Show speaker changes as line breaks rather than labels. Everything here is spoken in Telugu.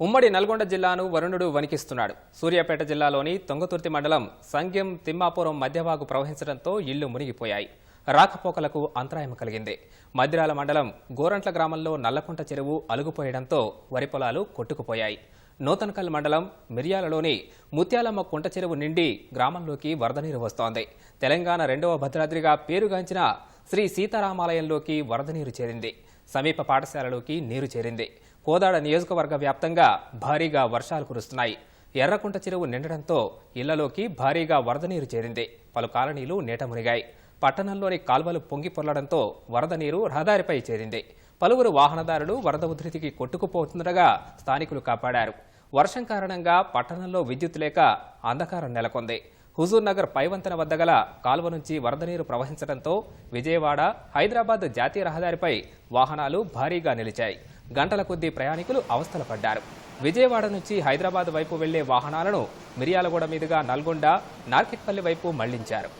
ఉమ్మడి నల్గొండ జిల్లాను వరుణుడు వణికిస్తున్నాడు. సూర్యాపేట జిల్లాలోని తొంగతుర్తి మండలం సంగ్యం తిమ్మాపురం మధ్యవాగు ప్రవహించడంతో ఇళ్ళు మునిగిపోయాయి. రాకపోకలకు అంతరాయం కలిగింది. మద్దిరాల మండలం గోరంట్ల గ్రామంలో నల్లకుంట చెరువు అలుగుపోయడంతో వరి పొలాలు కొట్టుకుపోయాయి. నూతనకల్ మండలం మిర్యాలలోని ముత్యాలమ్మ కుంట చెరువు నిండి గ్రామంలోకి వరద నీరు వస్తోంది. తెలంగాణ రెండవ భద్రాద్రిగా పేరుగాంచిన శ్రీ సీతారామాలయంలోకి వరద నీరు చేరింది. సమీప పాఠశాలలోకి నీరు చేరింది. కోదాడ నియోజకవర్గ వ్యాప్తంగా భారీగా వర్షాలు కురుస్తున్నాయి. ఎర్రకుంట చెరువు నిండడంతో ఇళ్ళలోకి భారీగా వరద నీరు చేరింది. పలు కాలనీలు నీట మునిగాయి. పట్టణంలోని కాల్వలు పొంగి పొర్లడంతో వరద నీరు రహదారిపై చేరింది. పలువురు వాహనదారులు వరద ఉధృతికి కొట్టుకుపోతుండగా స్థానికులు కాపాడారు. వర్షం కారణంగా పట్టణంలో విద్యుత్ లేక అంధకారం నెలకొంది. హుజూర్ నగర్ పైవంతెన వద్ద గల కాల్వ నుంచి వరద నీరు ప్రవహించడంతో విజయవాడ హైదరాబాద్ జాతీయ రహదారిపై వాహనాలు భారీగా నిలిచాయి గంటల కొద్దీ ప్రయాణికులు అవస్థల పడ్డారు విజయవాడ నుంచి హైదరాబాద్ వైపు వెళ్ళే వాహనాలను మిర్యాలగూడ మీదుగా నల్గొండ నార్కెట్పల్లి వైపు
మళ్ళించారు